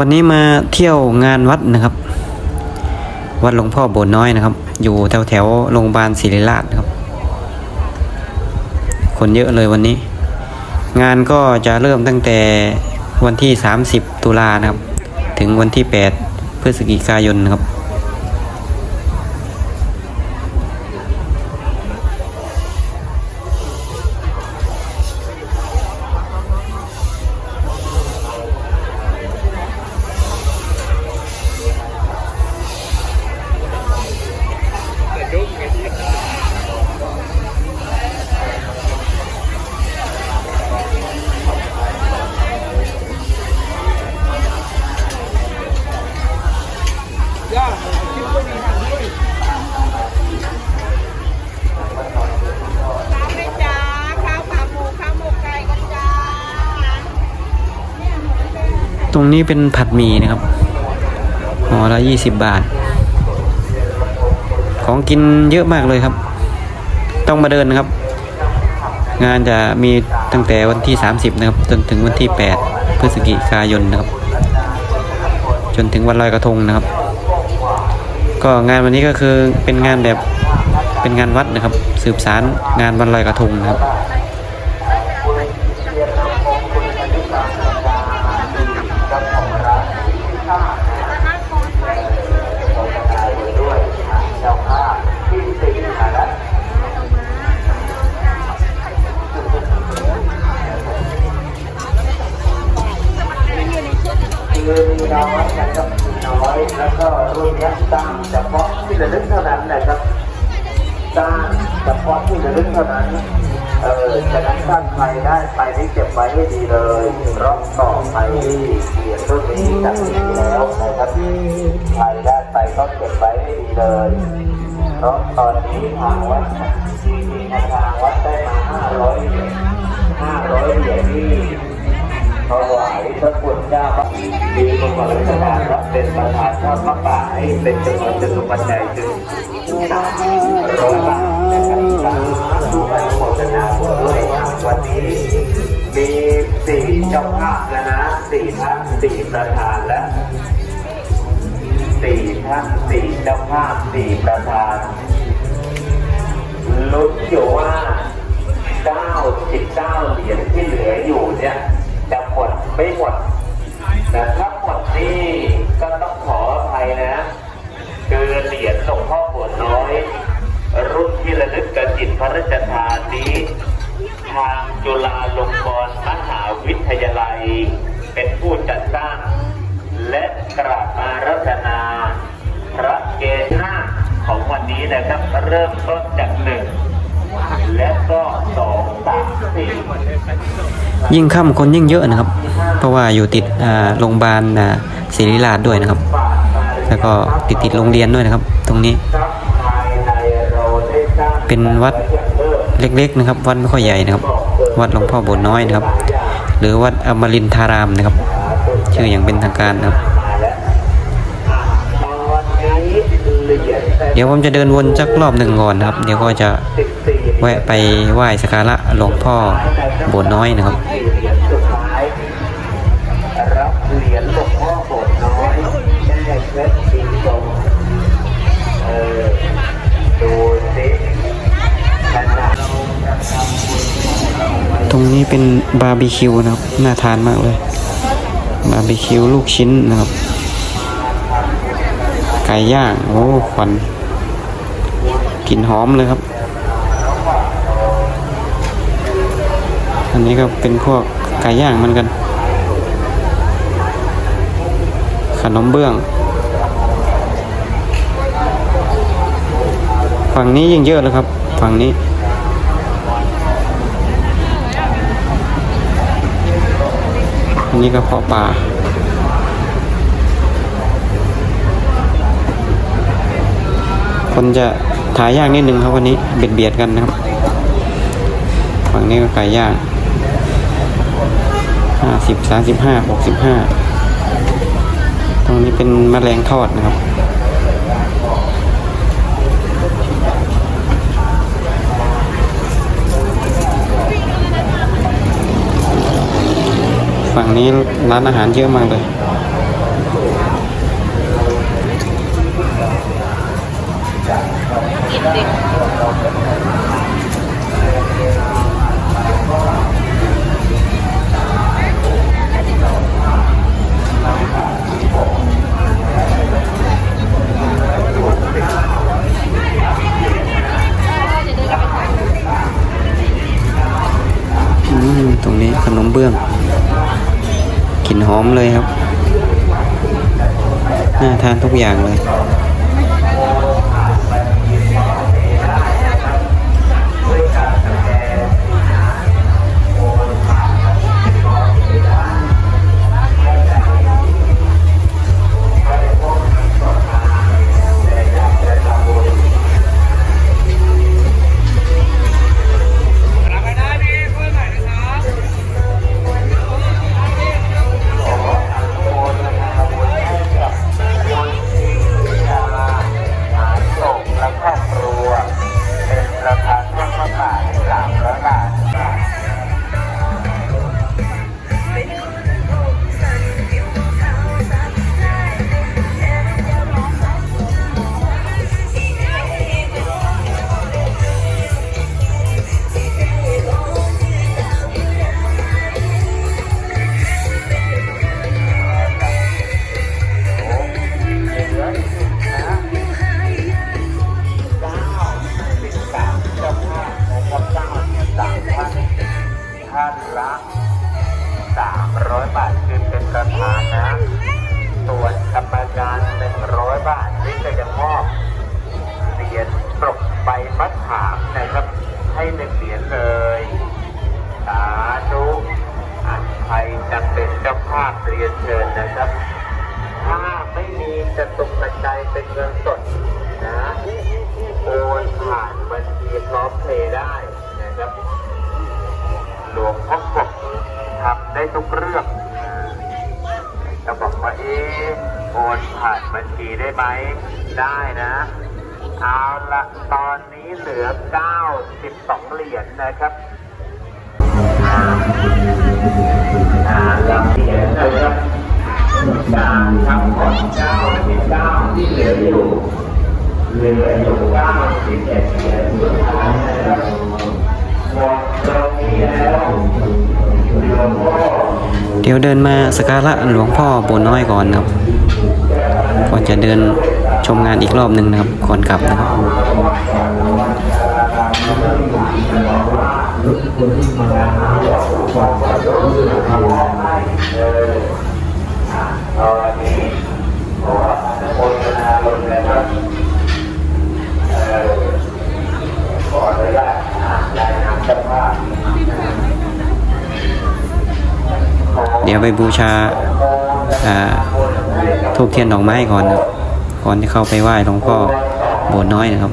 วันนี้มาเที่ยวงานวัดนะครับ วัดหลวงพ่อโบน้อยนะครับ อยู่แถวแถวโรงพยาบาลศิริราชนะครับ คนเยอะเลยวันนี้ งานก็จะเริ่มตั้งแต่วันที่ 30 ตุลานะครับ ถึงวันที่ 8 พฤศจิกายนนะครับ รงนี้เป็นผัดหมี่นะครับห่อละยี่สิบบาท ของกินเยอะมากเลยครับ ต้องมาเดินนะครับ งานจะมีตั้งแต่วันที่ 30 นะครับ จนถึงวันที่ 8 พฤศจิกายนนะครับ จนถึงวันลอยกระทงนะครับ ก็งานวันนี้ก็คือเป็นงานแบบเป็นงานวัดนะครับ สืบสารงานวันลอยกระทงนะครับ น้อยนะครับมีน้อยแล้วก็รุ่นนี้ยสร้างเฉพาะที่ระลึกเท่านั้นนะครับสร้างเฉพาะที่ระลึกเท่านั้นเออฉะนั้นถ้าใครได้ไปนี่เก็บไว้ให้ดีเลยรอบต่อไปเหรียญรุ่นนี้จะมีแล้วนะครับใครได้ไปก็เก็บไว้ให้ดีเลยเพราะตอนนี้ทางวัดทางวัดได้มาห้าร้อยเหรียญห้าร้อยเหรียญนี่ ถวายพระคุณเจ้ามีประวัติการรับเป็นประธานทอดพระป่าให้เป็นจำนวนจำนวนปัจจัยถึงสามร้อยบาทนะครับสาธุอนุโมทนาบุญด้วยวันนี้มีสี่เจ้าภาพแล้วนะสี่ท่านสี่ประธานและสี่ท่านสี่เจ้าภาพสี่ประธานลุ้นอยู่ว่า99เจ้าเหรียญที่เหลืออยู่เนี่ย ไม่หมด แต่ถ้าหมดนี่ก็ต้องขออภัยนะ คือเหรียญหลวงพ่อปวดน้อย รุ่นที่ระลึกกระจิตพระราชทานนี้ ทางจุฬาลงกรณ์มหาวิทยาลัย เป็นผู้จัดสร้าง และกราบมารัตนาพระเกศห้าของวันนี้นะครับเริ่มต้นจากหนึ่งและก็สองสามสี่ยิ่งค่ำคนยิ่งเยอะนะครับ เพราะว่าอยู่ติดโรงพยาบาลศิริราชด้วยนะครับ แล้วก็ติดติดโรงเรียนด้วยนะครับ ตรงนี้ เป็นวัดเล็กๆนะครับ วัดไม่ค่อยใหญ่นะครับ วัดหลวงพ่อโบสถ์น้อยนะครับ หรือวัดอมรินทารามนะครับ ชื่ออย่างเป็นทางการนะครับ เดี๋ยวผมจะเดินวนจักรอบหนึ่งก่อนนะครับ เดี๋ยวก็จะแวะไปไหว้สักการะหลวงพ่อโบสถ์น้อยนะครับ ราไว้ตรงนี้เป็นบาร์บีคิวนะครับ น่าทานมากเลย บาร์บีคิวลูกชิ้นนะครับ ไก่ย่าง โอ้ควันกลิ่นหอมเลยครับ อันนี้ก็เป็นพวกไก่ย่างเหมือนกัน ขนมเบื้อง ฝั่งนี้ยิ่งเยอะเลยครับ ฝั่งนี้ นี้ก็เพาะปลาคนจะถ่ายยากนิดนึงครับวันนี้เบียดเบียดกันนะครับ ฝั่งนี้ก็ไก่ย่างห้าสิบสามสิบห้าหกสิบห้าตรงนี้เป็นแมลงทอดนะครับ ฝั่งนี้ร้านอาหารเยอะมากเลยตรงนี้ขนมเบื้อง กลิ่นหอมเลยครับ น่าทานทุกอย่างเลย เป็นเงินสดนะโอนผ่านบัญชีพร้อมเพย์ได้นะครับหลวงพ่อกบทำได้ทุกเรื่องจะบอกว่าเออโอนผ่านบัญชีได้ไหมได้นะ เอาละตอนนี้เหลือ 92 เหรียญนะครับอ่ารับเหรียญนะครับ จากทั้งหมด99ที่เหลืออยู่เหลืออยู่91เหรียญสุดท้ายนะครับหมดตรงนี้แล้วหลวงพ่อเดี๋ยวเดินมาสการะหลวงพ่อโบน้อยก่อนครับ ก่อนจะเดินชมงานอีกรอบหนึ่งนะครับ ก่อนกลับนะครับตอนนี้ ขออนุโมทนาลงนะครับเอ่อขออนุญาตรายนามเจ้าภาพเดี๋ยวไปบูชาทูบเทียนดอกไม้ก่อนนะครับก่อนที่เข้าไปไหว้หลวงพ่อโบสถ์น้อยนะครับ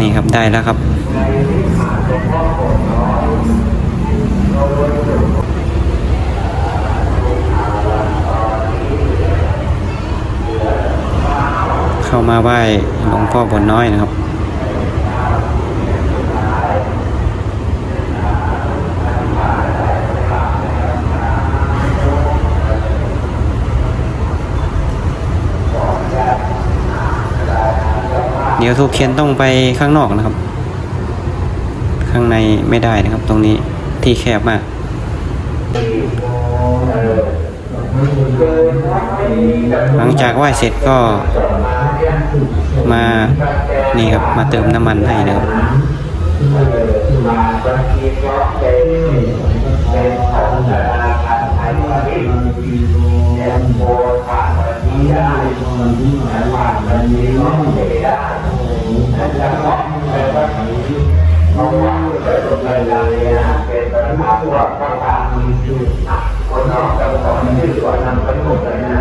นี่ครับได้แล้วครับ เข้ามาไหว้หลวงพ่อบสถ์น้อยนะครับ เดี๋ยวทูบเทียนต้องไปข้างนอกนะครับ ข้างในไม่ได้นะครับตรงนี้ที่แคบมาก หลังจากไหว้เสร็จก็มานี่ครับมาเติมน้ำมันให้นะครับบางทีก็เเป็นรไทยเหรียญชีได้ผ่านบัญชีก็ไม่ได้แล้วก็เป็นว่าเพราะว่าเกิดเวลาเนี่ยเป็นปัญหาว่าข้างล่างคนน้องจะขอชื่อว่านำเลยนะ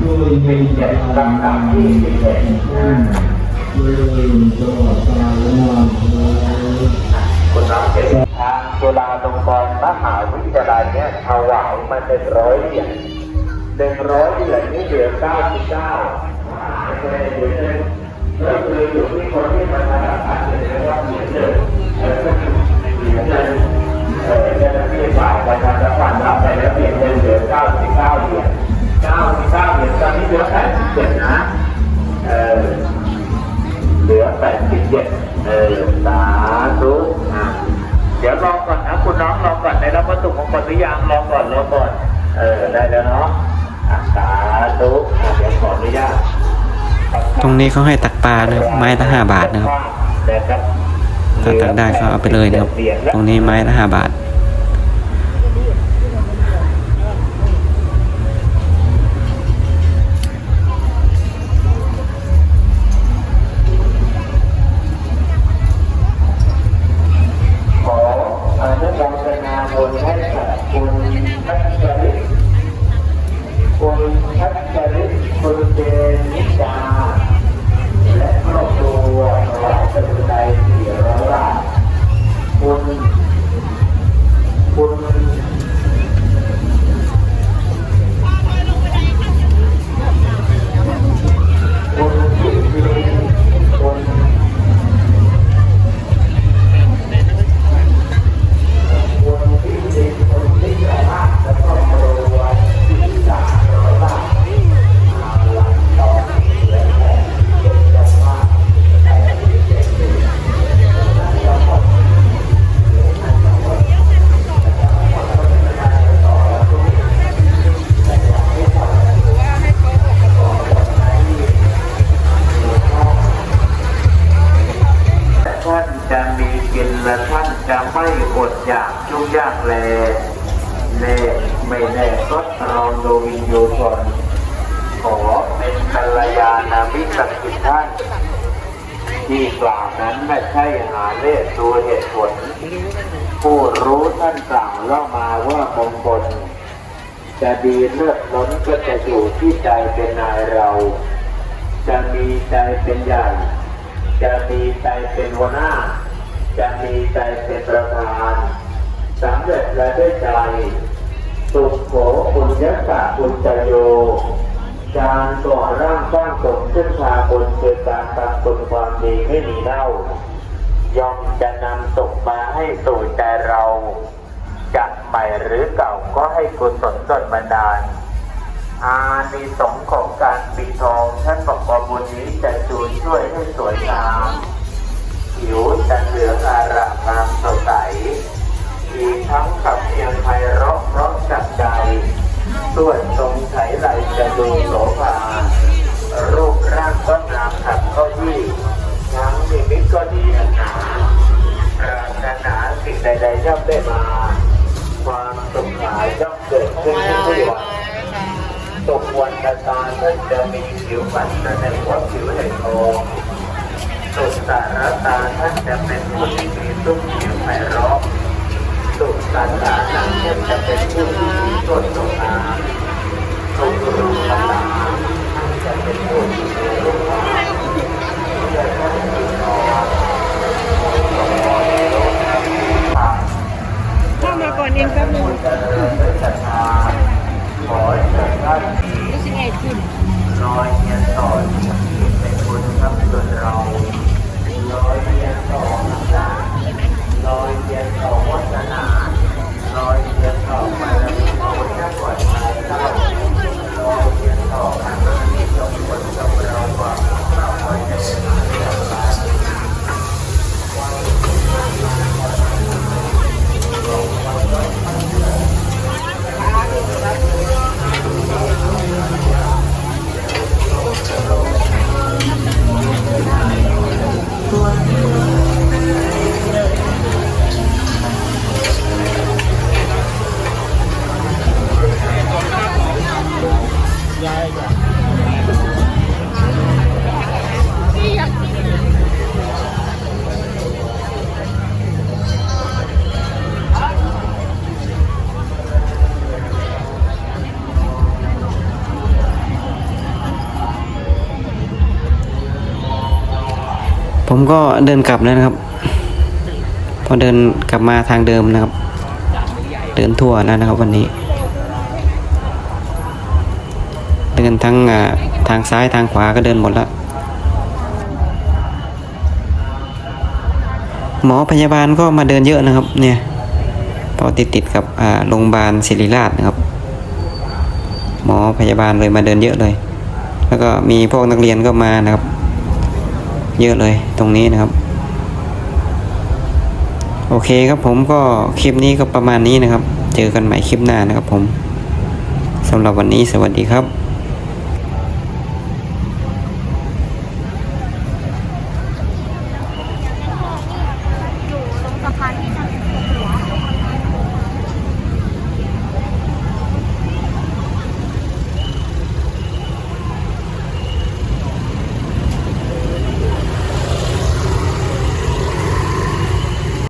ด้วยเป็นเจ็ดลำดับที่สิบเอ็ดคุณน้องทางจุฬาลงกรณ์มหาวิทยาลัยเนี่ยถวายมาเป็นร้อยเหรียญหนึ่งร้อยเหรียญนี่เหลือเก้าสิบเก้า ก็คืออยู่ที่คนที่มาทอาหารเสร็จแล้วก็เหมือนเล้วก็เหมือนเดิเออจะที่ฝาประชานธ์รัแปลี่นเงินเอเก้าสิบเก้าเหรียญเก้าสิบเก้าเหรียญตอนนี้เหลือแปดสิบเจ็ดนะเออเหลือแปดสิบเจ็ดเออสาธุเดี๋ยวรอก่อนนะคุณน้องลองก่อนได้รับวัตถุมงคลหรือยังลองก่อนลองก่อน ตรงนี้เขาให้ตักปลานะครับไม้ละห้าบาทนะครับนะครับถ้าตักได้ก็เอาไปเลยนะครับ ตรงนี้ไม้ละห้าบาท แลแน่ไม่แน่ก็ลองดูวินยูชนขอเป็นกัลยาณมิตรกับทุกท่านที่กล่าวนั้นไม่ใช่หาเลขตัวเหตุผล ผู้รู้ท่านกล่าวเล่ามาว่ามงคลจะดีเลิศล้นก็จะอยู่ที่ใจเป็นนายเรา จะมีใจเป็นใหญ่ จะมีใจเป็นหัวหน้า จะมีใจเป็นประธาน สำเร็จและด้วยใจ สุขโขปุญญกะปุญจโย การก่อร่างสร้างสมขึ้นพาบนคือการทำคุณความดีไม่มีเน่าย่อมจะนำสุขมาให้สู่ใจเราจะใหม่หรือเก่าก็ให้กุศลส่วนบันดาล อานิสงส์ของการปีทองท่านบอกว่าบุญนี้จะจูนช่วยให้สวยงามผิวจะเหลืองอารามงามสดใสีทั้งกับเพียงไพเราะเพราะจับใจส่วนทรงไถไหลจะดูโสภารูปร่างก็งามขับก็ยี่ทั้งนิมิตก็ดีหนาปรารถนาสิ่งใดๆย่อมได้มา ความสุขหายย่อมเกิดขึ้นทุกวันตกวันตาตาท่านจะมีผิวพรรณในหัวผิวแห่งทองสุสารตาท่านจะเป็นผู้ที่มีตุ้มผิวไพเราะ สุดสารตาท่านจะเป็นผู้ที่มีต้นสงาสุดรูปตาท่านจะเป็นผู้ที่มีรูปร่างจะต้องมีนอนสมบูรณ์รูปร่างเข้ามาก่อนเองแป๊บนึงเจริญด้วยศรัทธาขอให้ท่านรู้สึกไงขึ้นลอยเทียนต่อในคุณครับจนเรา ผมก็เดินกลับแล้วนะครับ พอเดินกลับมาทางเดิมนะครับ เดินทั่วแล้วนะครับวันนี้ เดินทั้งทางซ้ายทางขวาก็เดินหมดแล้วหมอพยาบาลก็มาเดินเยอะนะครับ เนี่ยพอติดติดกับโรงพยาบาลศิริราชนะครับ หมอพยาบาลเลยมาเดินเยอะเลย แล้วก็มีพวกนักเรียนก็มานะครับ เยอะเลยตรงนี้นะครับ โอเคครับผมก็คลิปนี้ก็ประมาณนี้นะครับ เจอกันใหม่คลิปหน้านะครับผมสำหรับวันนี้สวัสดีครับ